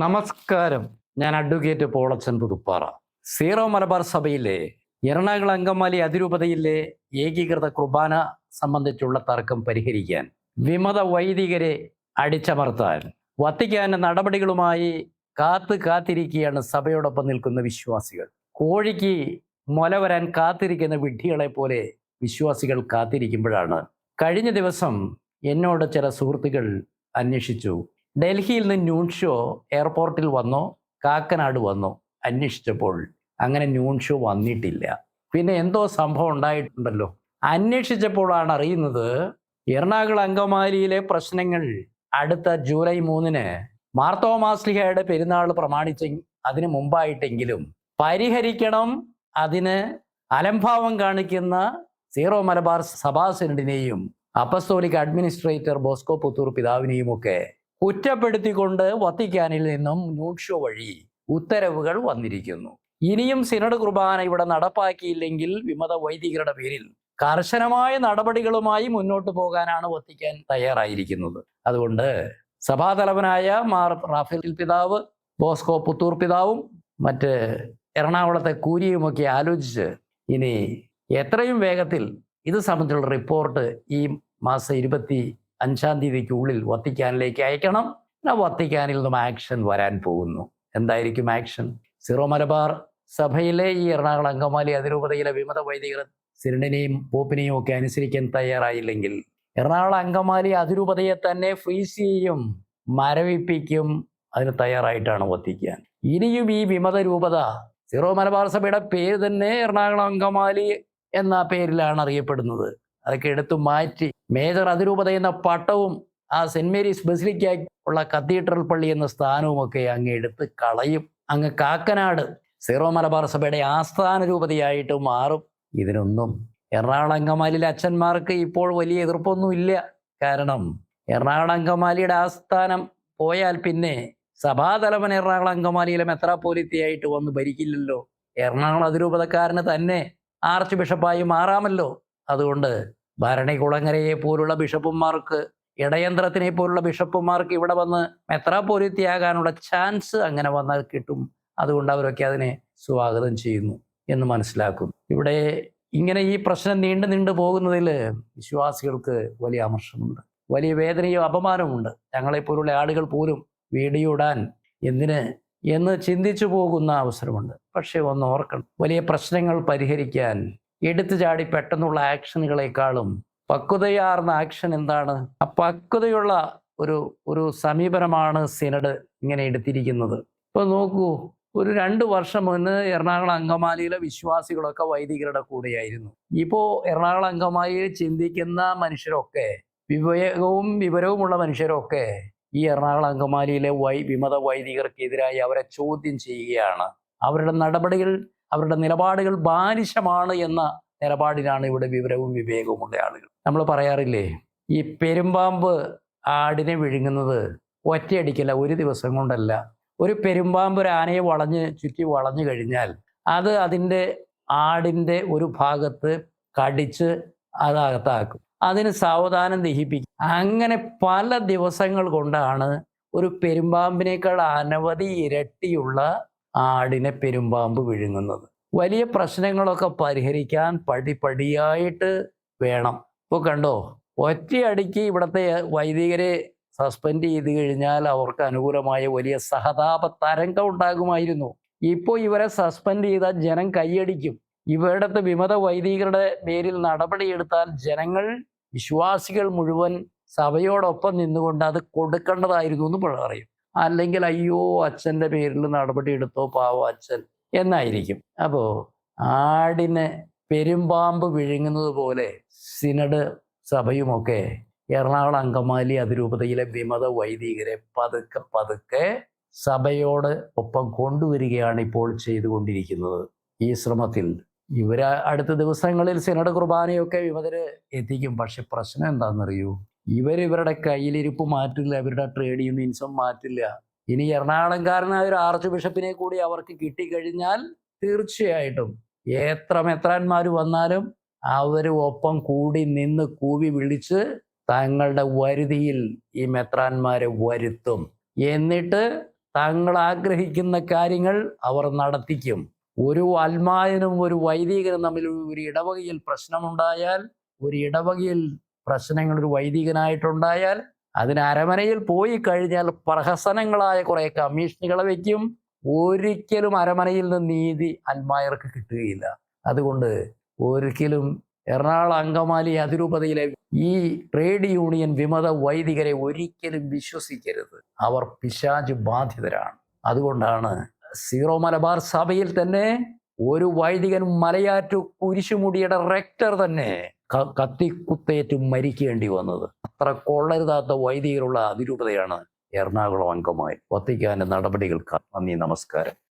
നമസ്കാരം. ഞാൻ advocate Polachan Puthuppara. Syro Malabar സഭയിലെ എറണാകുളം അങ്കമാലി അതിരൂപതയിലെ ഏകീകൃത കുർബാന സംബന്ധിച്ചുള്ള തർക്കം പരിഹരിക്കാൻ വിമത വൈദികരെ അടിച്ചമർത്താൻ വത്തിക്കാന്റെ നടപടികളുമായി കാത്ത് കാത്തിരിക്കുകയാണ് സഭയോടൊപ്പം നിൽക്കുന്ന വിശ്വാസികൾ. കോഴിക്ക് മുല വരാൻ കാത്തിരിക്കുന്ന വിഡ്ഢികളെ പോലെ വിശ്വാസികൾ കാത്തിരിക്കുമ്പോഴാണ് കഴിഞ്ഞ ദിവസം എന്നോട് ചില സുഹൃത്തുക്കൾ അന്വേഷിച്ചു. ഡൽഹിയിൽ നിന്ന് ന്യൂൺ ഷോ എയർപോർട്ടിൽ വന്നോ? കാക്കനാട് വന്നോ? അന്വേഷിച്ചപ്പോൾ അങ്ങനെ ന്യൂൺ ഷോ വന്നിട്ടില്ല. പിന്നെ എന്തോ സംഭവം ഉണ്ടായിട്ടുണ്ടല്ലോ. അന്വേഷിച്ചപ്പോഴാണ് അറിയുന്നത് എറണാകുളം അങ്കമാലിയിലെ പ്രശ്നങ്ങൾ അടുത്ത ജൂലൈ മൂന്നിന് മാർത്തോമാസ്ലിഹയുടെ പെരുന്നാൾ പ്രമാണിച്ച അതിന് മുമ്പായിട്ടെങ്കിലും പരിഹരിക്കണം. അതിന് അലംഭാവം കാണിക്കുന്ന സീറോ മലബാർ സഭാ സെനറ്റിനെയും അപ്പസ്തോലിക് അഡ്മിനിസ്ട്രേറ്റർ ബോസ്കോ പുത്തൂർ പിതാവിനെയും ഒക്കെ കുറ്റപ്പെടുത്തിക്കൊണ്ട് വത്തിക്കാനിൽ നിന്നും ന്യൂഷോ വഴി ഉത്തരവുകൾ വന്നിരിക്കുന്നു. ഇനിയും സിനഡ് കുർബാന ഇവിടെ നടപ്പാക്കിയില്ലെങ്കിൽ വിമത വൈദികരുടെ പേരിൽ കർശനമായ നടപടികളുമായി മുന്നോട്ട് പോകാനാണ് വത്തിക്കാൻ തയ്യാറായിരിക്കുന്നത്. അതുകൊണ്ട് സഭാതലവനായ മാർ റാഫേൽ പിതാവ് ബോസ്കോ പുത്തൂർ പിതാവും മറ്റ് എറണാകുളത്തെ കൂരിയുമൊക്കെ ആലോചിച്ച് ഇനി എത്രയും വേഗത്തിൽ ഇത് സംബന്ധിച്ചുള്ള റിപ്പോർട്ട് ഈ മാസം ഇരുപത്തി അഞ്ചാം തീയതിക്കുള്ളിൽ വത്തിക്കാനിലേക്ക് അയക്കണം. വത്തിക്കാനിൽ നിന്നും ആക്ഷൻ വരാൻ പോകുന്നു. എന്തായിരിക്കും ആക്ഷൻ സിറോ മലബാർ സഭയിലെ ഈ എറണാകുളം അങ്കമാലി അതിരൂപതയിലെ വിമത വൈദികർ സിരണിനെയും പോപ്പിനെയും ഒക്കെ അനുസരിക്കാൻ തയ്യാറായില്ലെങ്കിൽ എറണാകുളം അങ്കമാലി അതിരൂപതയെ തന്നെ ഫ്രീസ് ചെയ്യും മരവിപ്പിക്കും അതിന് തയ്യാറായിട്ടാണ് വത്തിക്കാൻ. ഇനിയും ഈ വിമത രൂപത സിറോ മലബാർ സഭയുടെ പേര് തന്നെ എറണാകുളം അങ്കമാലി എന്ന പേരിലാണ് അറിയപ്പെടുന്നത്. അതൊക്കെ എടുത്തു മാറ്റി. മേജർ അതിരൂപത എന്ന പട്ടവും ആ സെന്റ് മേരീസ് ബസിലിക്കായി ഉള്ള കത്തീഡ്രൽ പള്ളി എന്ന സ്ഥാനവും ഒക്കെ അങ്ങ് എടുത്ത് കളയും. അങ്ങ് കാക്കനാട് സീറോ മലബാർ സഭയുടെ ആസ്ഥാന രൂപതയായിട്ട് മാറും. ഇതിനൊന്നും എറണാകുളം അങ്കമാലിയിലെ അച്ഛന്മാർക്ക് ഇപ്പോൾ വലിയ എതിർപ്പൊന്നും ഇല്ല കാരണം എറണാകുളം അങ്കമാലിയുടെ ആസ്ഥാനം പോയാൽ പിന്നെ സഭാതലവൻ എറണാകുളം അങ്കമാലിയിലെ മെത്രാപ്പോലിത്തയായിട്ട് വന്ന് ഭരിക്കില്ലല്ലോ. എറണാകുളം അതിരൂപതക്കാരന് തന്നെ ആർച്ച് ബിഷപ്പായി മാറാമല്ലോ. അതുകൊണ്ട് ഭരണികുളങ്ങരയെ പോലുള്ള ബിഷപ്പുമാർക്ക് ഇടയന്ത്രത്തിനെ പോലുള്ള ബിഷപ്പുമാർക്ക് ഇവിടെ വന്ന് മെത്രാപോലിത്തിയാകാനുള്ള ചാൻസ് അങ്ങനെ വന്നാൽ കിട്ടും. അതുകൊണ്ട് അവരൊക്കെ അതിനെ സ്വാഗതം ചെയ്യുന്നു എന്ന് മനസ്സിലാക്കും. ഇവിടെ ഇങ്ങനെ ഈ പ്രശ്നം നീണ്ടു നീണ്ടു പോകുന്നതിൽ വിശ്വാസികൾക്ക് വലിയ അമർഷമുണ്ട്. വലിയ വേദനയും അപമാനമുണ്ട് ഞങ്ങളെപ്പോലുള്ള ആളുകൾ പോലും വീഡിയോ എന്തിന് എന്ന് ചിന്തിച്ചു പോകുന്ന അവസരമുണ്ട്. പക്ഷേ ഒന്ന് ഓർക്കണം. വലിയ പ്രശ്നങ്ങൾ പരിഹരിക്കാൻ എടുത്തു ചാടി പെട്ടെന്നുള്ള ആക്ഷനുകളെക്കാളും പക്വതയാർന്ന ആക്ഷൻ എന്താണ്? ആ പക്വതയുള്ള ഒരു ഒരു സമീപനമാണ് സിനഡ് ഇങ്ങനെ എടുത്തിരിക്കുന്നത്. ഇപ്പൊ നോക്കൂ ഒരു രണ്ട് വർഷം മുന്ന് എറണാകുളം അങ്കമാലിയിലെ വിശ്വാസികളൊക്കെ വൈദികരുടെ കൂടെയായിരുന്നു. ഇപ്പോ എറണാകുളം അങ്കമാലിയിൽ ചിന്തിക്കുന്ന മനുഷ്യരൊക്കെ വിവേകവും വിവരവുമുള്ള മനുഷ്യരൊക്കെ ഈ എറണാകുളം അങ്കമാലിയിലെ വൈ വിമത വൈദികർക്കെതിരായി അവരെ ചോദ്യം ചെയ്യുകയാണ്. അവരുടെ നടപടികൾ അവരുടെ നിലപാടുകൾ ബാലിശമാണ് എന്ന നിലപാടിലാണ് ഇവിടെ വിവരവും വിവേകവുമുള്ള ആളുകൾ. നമ്മൾ പറയാറില്ലേ ഈ പെരുമ്പാമ്പ് ആടിനെ വിഴുങ്ങുന്നത് ഒറ്റയടിക്കല്ല ഒരു ദിവസം കൊണ്ടല്ല. ഒരു പെരുമ്പാമ്പ് ഒരു ആനയെ വളഞ്ഞ് ചുറ്റി വളഞ്ഞു കഴിഞ്ഞാൽ അത് അതിന്റെ ആടിന്റെ ഒരു ഭാഗത്ത് കടിച്ച് അതകത്താക്കും അതിന് സാവധാനം ദഹിപ്പിക്കും. അങ്ങനെ പല ദിവസങ്ങൾ കൊണ്ടാണ് ഒരു പെരുമ്പാമ്പിനേക്കാൾ അനവധി ഇരട്ടിയുള്ള ആടിനെ പെരുമ്പാമ്പ് വിഴുങ്ങുന്നത്. വലിയ പ്രശ്നങ്ങളൊക്കെ പരിഹരിക്കാൻ പടിപടിയായിട്ട് വേണം. ഇപ്പോൾ കണ്ടോ ഒറ്റയടിക്ക് ഇവിടുത്തെ വൈദികരെ സസ്പെൻഡ് ചെയ്ത് കഴിഞ്ഞാൽ അവർക്ക് അനുകൂലമായ വലിയ സഹതാപ തരംഗം ഉണ്ടാകുമായിരുന്നു. ഇപ്പോൾ ഇവരെ സസ്പെൻഡ് ചെയ്താൽ ജനം കൈയടിക്കും. ഇവരുടെ വിമത വൈദികരുടെ പേരിൽ നടപടിയെടുത്താൽ ജനങ്ങൾ വിശ്വാസികൾ മുഴുവൻ സഭയോടൊപ്പം നിന്നുകൊണ്ട് അത് കൊടുക്കേണ്ടതായിരുന്നു എന്ന് പറയും. അല്ലെങ്കിൽ അയ്യോ അച്ഛന്റെ പേരിൽ നടപടി എടുത്തോ പാവോ അച്ഛൻ എന്നായിരിക്കും. അപ്പോൾ ആടിനെ പെരുമ്പാമ്പ് വിഴുങ്ങുന്നത് പോലെ സിനഡ് സഭയുമൊക്കെ എറണാകുളം അങ്കമാലി അതിരൂപതയിലെ വിമത വൈദികരെ പതുക്കെ പതുക്കെ സഭയോട് ഒപ്പം കൊണ്ടുവരികയാണ് ഇപ്പോൾ ചെയ്തുകൊണ്ടിരിക്കുന്നത്. ഈ ശ്രമത്തിൽ ഇവർ അടുത്ത ദിവസങ്ങളിൽ സിനഡ് കുർബാനയൊക്കെ വിമതര് എത്തിക്കും. പക്ഷെ പ്രശ്നം എന്താണെന്നറിയൂ ഇവർ ഇവരുടെ കയ്യിലിരിപ്പ് മാറ്റില്ല ഇവരുടെ ട്രേഡ് യൂണിയൻസും മാറ്റില്ല. ഇനി എറണാകുളംകാരനായ ഒരു ആർച്ച് ബിഷപ്പിനെ കൂടി അവർക്ക് കിട്ടിക്കഴിഞ്ഞാൽ തീർച്ചയായിട്ടും എത്ര മെത്രാന്മാർ വന്നാലും അവർ ഒപ്പം കൂടി നിന്ന് കൂവി വിളിച്ച് തങ്ങളുടെ വരുതിയിൽ ഈ മെത്രാന്മാരെ വരുത്തും. എന്നിട്ട് തങ്ങൾ ആഗ്രഹിക്കുന്ന കാര്യങ്ങൾ അവർ നടത്തിക്കും. ഒരു അൽമായനും ഒരു വൈദികനും തമ്മിൽ ഒരു ഇടവകയിൽ പ്രശ്നമുണ്ടായാൽ ഒരു ഇടവകയിൽ പ്രശ്നങ്ങൾ ഒരു വൈദികനായിട്ടുണ്ടായാൽ അതിന് അരമനയിൽ പോയി കഴിഞ്ഞാൽ പ്രഹസനങ്ങളായ കുറെ കമ്മീഷനുകളെ വയ്ക്കും ഒരിക്കലും അരമനയിൽ നിന്ന് നീതി അൽമായർക്ക് കിട്ടുകയില്ല. അതുകൊണ്ട് ഒരിക്കലും എറണാകുളം അങ്കമാലി അതിരൂപതയിലെ ഈ ട്രേഡ് യൂണിയൻ വിമത വൈദികരെ ഒരിക്കലും വിശ്വസിക്കരുത്. അവർ പിശാജ് ബാധിതരാണ്. അതുകൊണ്ടാണ് സീറോ മലബാർ സഭയിൽ തന്നെ ഒരു വൈദികൻ മലയാറ്റു കുരിശുമുടിയുടെ റെക്ടർ തന്നെ കത്തിക്കുത്തേറ്റ് മരിക്കേണ്ടി വന്നത്. അത്ര കൊള്ളരുതാത്ത വൈദികരുള്ള അതിരൂപതയാണ് എറണാകുളം അംഗമായി വത്തിക്കാന്റെ നടപടികൾക്ക് നന്ദി നമസ്കാരം.